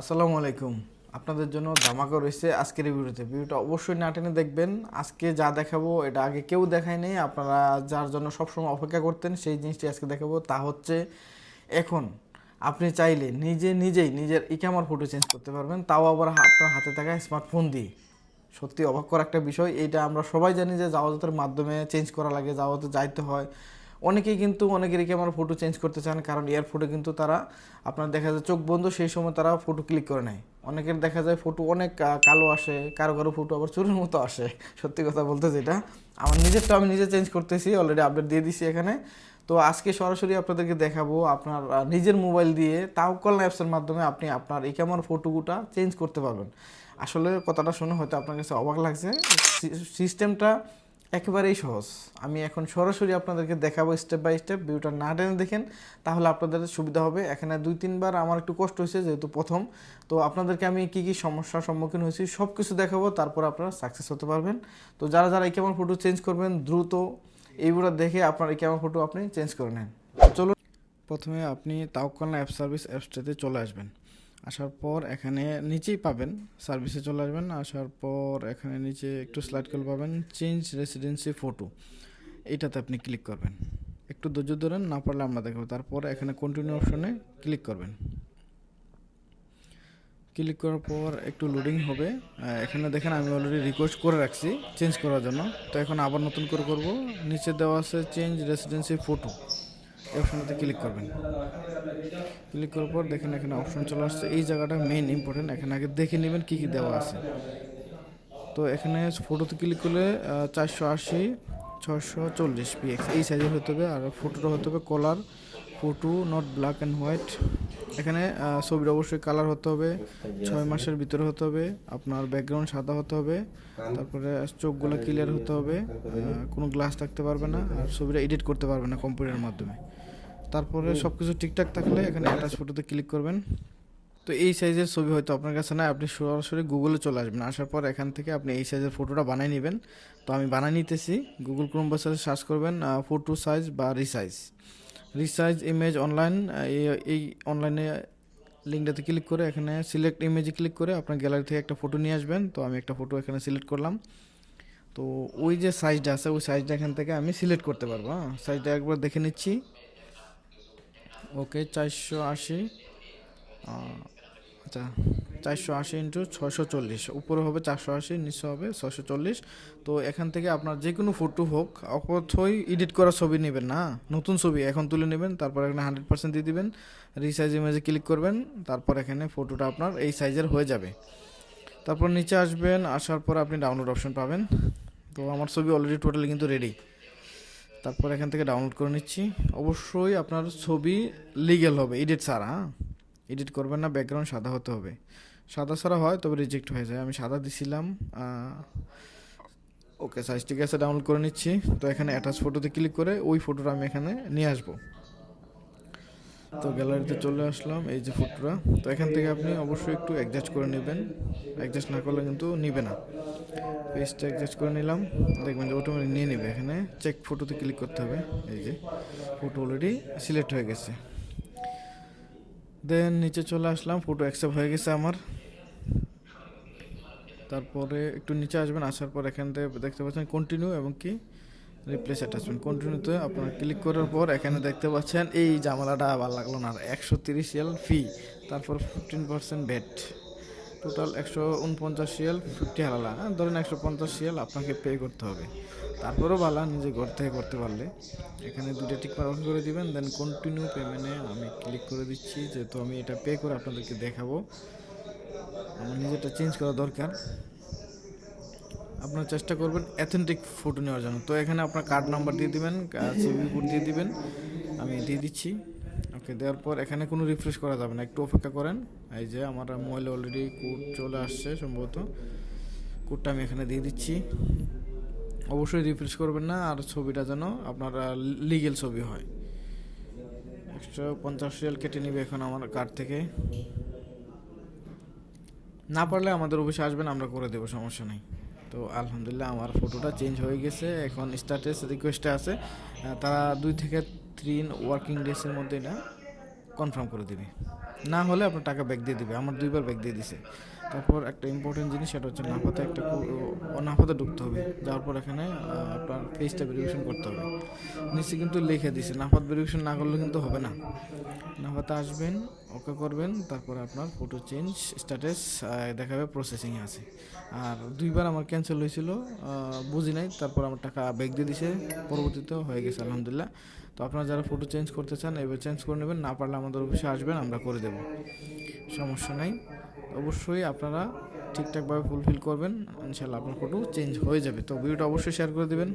আসসালামু আলাইকুম। আপনাদের জন্য ধামাকা রয়েছে আজকের ভিডিওতে। ভিডিওটা অবশ্যই না টেনে দেখবেন। আজকে যা দেখাবো, এটা আগে কেউ দেখায় নেই। আপনারা যার জন্য সবসময় অপেক্ষা করতেন, সেই জিনিসটি আজকে দেখাবো। তা হচ্ছে, এখন আপনি চাইলে নিজে নিজেই নিজের ইকামার ফটো চেঞ্জ করতে পারবেন। তাও আবার আপনার হাতে থাকা স্মার্টফোন দিয়ে। সত্যি অবাক করা একটা বিষয়। এটা আমরা সবাই জানি যে জাওয়াতের মাধ্যমে চেঞ্জ করা লাগে, জাওয়াতে যাইতে হয়। অনেকেই কিন্তু অনেকেরই আমার ফটো চেঞ্জ করতে চান, কারণ এয়ারপোর্টে কিন্তু তারা, আপনার দেখা যায় চোখ বন্ধ, সেই সময় তারা ফটো ক্লিক করে নেয়। অনেকের দেখা যায় ফটো অনেক কালো আসে কারও কারও ফটো আবার চুরের মতো আসে, সত্যি কথা বলতে যেটা আমার নিজেরটা আমি নিজে চেঞ্জ করতেছি অলরেডি আপডেট দিয়ে দিছি এখানে। তো আজকে সরাসরি আপনাদেরকে দেখাবো আপনার নিজের মোবাইল দিয়ে তাওকল অ্যাপসের মাধ্যমে আপনি আপনার এই ক্যামেরার ফটোগুটা চেঞ্জ করতে পারবেন। আসলে কথাটা শুনে হয়তো আপনার কাছে অবাক লাগছে। সিস্টেমটা একেবারেই সহজ। আমি এখন সরাসরি আপনাদেরকে দেখাবো স্টেপ বাই স্টেপ ভিডিওটা না টেনে দেখেন, তাহলে আপনাদের সুবিধা হবে। এখানে দুই, তিনবার আমার একটু কষ্ট হয়েছে, যেহেতু প্রথম। তো আপনাদেরকে আমি কি কি সমস্যার সম্মুখীন হয়েছি সব কিছু দেখাবো, তারপর আপনারা সাকসেস হতে পারবেন। তো যারা যারা এই কেমন ফটো চেঞ্জ করবেন, দ্রুত এইগুলো দেখে আপনার এই কেমন ফটো আপনি চেঞ্জ করে নেন। চলুন, প্রথমে আপনি তাওকাল অ্যাপ সার্ভিস অ্যাপসটাতে চলে আসবেন। আসার পর এখানে নিচেই পাবেন সার্ভিসে চলে আসবেন, আসার পর এখানে নিচে একটু স্লাইড করে পাবেন চেঞ্জ রেসিডেন্সি ফটো এটাতে আপনি ক্লিক করবেন। একটু ধৈর্য ধরেন, না পারলে আমরা দেখাবো। তারপর এখানে কন্টিনিউ অপশনে ক্লিক করবেন। ক্লিক করার পর একটু লোডিং হবে। এখানে দেখেন আমি অলরেডি রিকোয়েস্ট করে রাখছি চেঞ্জ করার জন্য। তো এখন আবার নতুন করে করব। নিচে দেওয়া আছে চেঞ্জ রেসিডেন্সি ফটো এই অপশনটাতে ক্লিক করবেন। ক্লিক করার পর দেখেন এখানে অপশন চলে আসছে। এই জায়গাটা মেইন ইম্পর্টেন্ট এখানে আগে দেখে নেবেন কী কী দেওয়া আছে। তো এখানে ফটোতে ক্লিক করলে চারশো আশি ছশো চল্লিশ পিএক্স এই সাইজের হতে হবে, আর ফটোটা হতে হবে colour photo not black and white এখানে ছবির অবশ্যই কালার হতে হবে, ছয় মাসের ভিতরে হতে হবে, আপনার ব্যাকগ্রাউন্ড সাদা হতে হবে, তারপরে চোখগুলো ক্লিয়ার হতে হবে কোনো গ্লাস থাকতে পারবে না, আর ছবিটা এডিট করতে পারবে না কম্পিউটারের মাধ্যমে। তারপরে সব কিছু ঠিকঠাক থাকলে এখানে অ্যাটাচ ফটোতে ক্লিক করবেন। তো এই সাইজের ছবি হয়তো আপনার কাছে না আপনি সরাসরি গুগলে চলে আসবেন। আসার পর এখান থেকে আপনি এই সাইজের ফটোটা বানিয়ে নেবেন। তো আমি বানিয়ে নিতেছি গুগল ক্রোম ব্রাউজারে সার্চ করবেন ফটো সাইজ বা রিসাইজ রিসাইজ ইমেজ অনলাইন এই অনলাইনে লিঙ্কটাতে ক্লিক করে এখানে সিলেক্ট ইমেজে ক্লিক করে আপনার গ্যালারি থেকে একটা ফটো নিয়ে আসবেন। তো আমি একটা ফটো এখানে সিলেক্ট করলাম। তো ওই যে সাইজটা আছে, ওই সাইজটা এখান থেকে আমি সিলেক্ট করতে পারব হ্যাঁ। সাইজটা একবার দেখে নিচ্ছি। ওকে চারশো আশি। আচ্ছা। চারশো আশি ইন্টু ছয়শো চল্লিশ। উপরে হবে চারশো আশি, নিচে হবে ছয়শো চল্লিশ। তো এখান থেকে আপনার যে কোনো ফটো হোক, অপথই এডিট করা ছবি নেবেন না। নতুন ছবি এখন তুলে নেবেন, তারপর এখানে হান্ড্রেড পার্সেন্ট দিয়ে দিবেন। রিসাইজ ইমেজে ক্লিক করবেন, তারপর এখানে ফটোটা আপনার এই সাইজের হয়ে যাবে। তারপর নিচে আসবেন, আসার পর আপনি ডাউনলোড অপশন পাবেন। তো আমার ছবি অলরেডি টোটালি কিন্তু রেডি তারপর এখান থেকে ডাউনলোড করে নিচ্ছি। অবশ্যই আপনার ছবি লিগেল হবে এডিট ছাড়া। এডিট করবেন না ব্যাকগ্রাউন্ড সাদা হতে হবে। সাদা ছাড়া হয়, তবে রিজেক্ট হয়ে যায়। আমি সাদা দিছিলাম ওকে সাইজ ঠিক আছে ডাউনলোড করে নিচ্ছি। তো এখানে অ্যাটাচ ফটোতে ক্লিক করে ওই ফটোটা আমি এখানে নিয়ে আসব। তো গ্যালারিতে চলে আসলাম, এই যে ফটোটা তো এখান থেকে আপনি অবশ্যই একটু অ্যাডজাস্ট করে নেবেন। অ্যাডজাস্ট না করলে কিন্তু নিবে না। পেজটা অ্যাডজাস্ট করে নিলাম। দেখবেন যে অটোমেটিক নিয়ে নেবে এখানে। চেক ফটোতে ক্লিক করতে হবে। এই যে ফটো অলরেডি সিলেক্ট হয়ে গেছে। দেন নিচে চলে আসলাম ফটো অ্যাকসেপ্ট হয়ে গেছে আমার। তারপরে একটু নিচে আসবেন, আসার পর এখান থেকে দেখতে পাচ্ছেন কন্টিনিউ এবং কি? রিপ্লেস অ্যাটাচমেন্ট কন্টিনিউতে আপনার ক্লিক করার পর এখানে দেখতে পাচ্ছেন এই জামালাটা, ভালো লাগল না। একশো তিরিশ এল ফি তারপর ফিফটিন পার্সেন্ট ভ্যাট টোটাল একশো উনপঞ্চাশ রিয়াল ফিফটি হালালা। হ্যাঁ ধরেন একশো পঞ্চাশ রিয়াল আপনাকে পে করতে হবে। তারপরেও ভালো নিজে ঘর থেকে করতে পারলে। এখানে দুটো টিক মার্ক করে দিবেন দেন কন্টিনিউ পেমেন্টে আমি ক্লিক করে দিচ্ছি যেহেতু আমি এটা পে করে আপনাদেরকে দেখাবো। আমার নিজেরটা চেঞ্জ করা দরকার। আপনার চেষ্টা করবেন অ্যাথেন্টিক ফটো নেওয়ার জন্য। তো এখানে আপনার কার্ড নাম্বার দিয়ে দিবেন সিভি কোড দিয়ে দিবেন। আমি দিয়ে দিচ্ছি। ওকে, দেওয়ার পর এখানে কোনো রিফ্রেশ করা যাবে না। একটু অপেক্ষা করেন। এই যে আমার মোবাইলে অলরেডি কোড চলে আসছে সম্ভবত। কোডটা আমি এখানে দিয়ে দিচ্ছি। অবশ্যই রিফ্রেশ করবেন না, আর ছবিটা যেন আপনার লিগেল ছবি হয়। একশো পঞ্চাশ রিয়াল কেটে নিবে এখন আমার কার্ড থেকে। না পারলে আমাদের অফিসে আসবেন, আমরা করে দেবো, সমস্যা নেই। তো আলহামদুলিল্লাহ আমার ফটোটা চেঞ্জ হয়ে গেছে। এখন স্ট্যাটাস রিকোয়েস্টে আছে। তারা দুই থেকে থ্রি ওয়ার্কিং ডেসের মধ্যে এটা কনফার্ম করে দিবি। না হলে আপনার টাকা ব্যাক দিয়ে দিবে। আমার দুইবার ব্যাক দিয়ে দিছে। তারপর একটা ইম্পর্টেন্ট জিনিস, সেটা হচ্ছে নাফাতে একটা নাফাতে ঢুকতে হবে। যাওয়ার পর এখানে আপনার পেজটা ভেরিফিকেশন করতে হবে। নিচে কিন্তু লিখে দিছে নাফাত ভেরিফিকেশন না করলে কিন্তু হবে না। নাফাতে আসবেন ওকে করবেন, তারপর আপনার ফটো চেঞ্জ স্ট্যাটাস দেখাবে প্রসেসিংয়ে আছে। আর দুইবার আমার ক্যান্সেল হয়েছিল বুঝি নাই। তারপর আমার টাকা ব্যাক দিয়ে দিছে। পরবর্তীতেও হয়ে গেছে, আলহামদুলিল্লাহ। তো আপনারা যারা ফটো চেঞ্জ করতে চান, এবার চেঞ্জ করে নেবেন। না পারলে আমাদের অফিসে আসবেন, আমরা করে দেব। সমস্যা নাই। অবশ্যই আপনারা ঠিকঠাকভাবে ফুলফিল করবেন। ইনশাল্লাহ আপনার ফটো চেঞ্জ হয়ে যাবে। তো ভিডিওটা অবশ্যই শেয়ার করে দেবেন।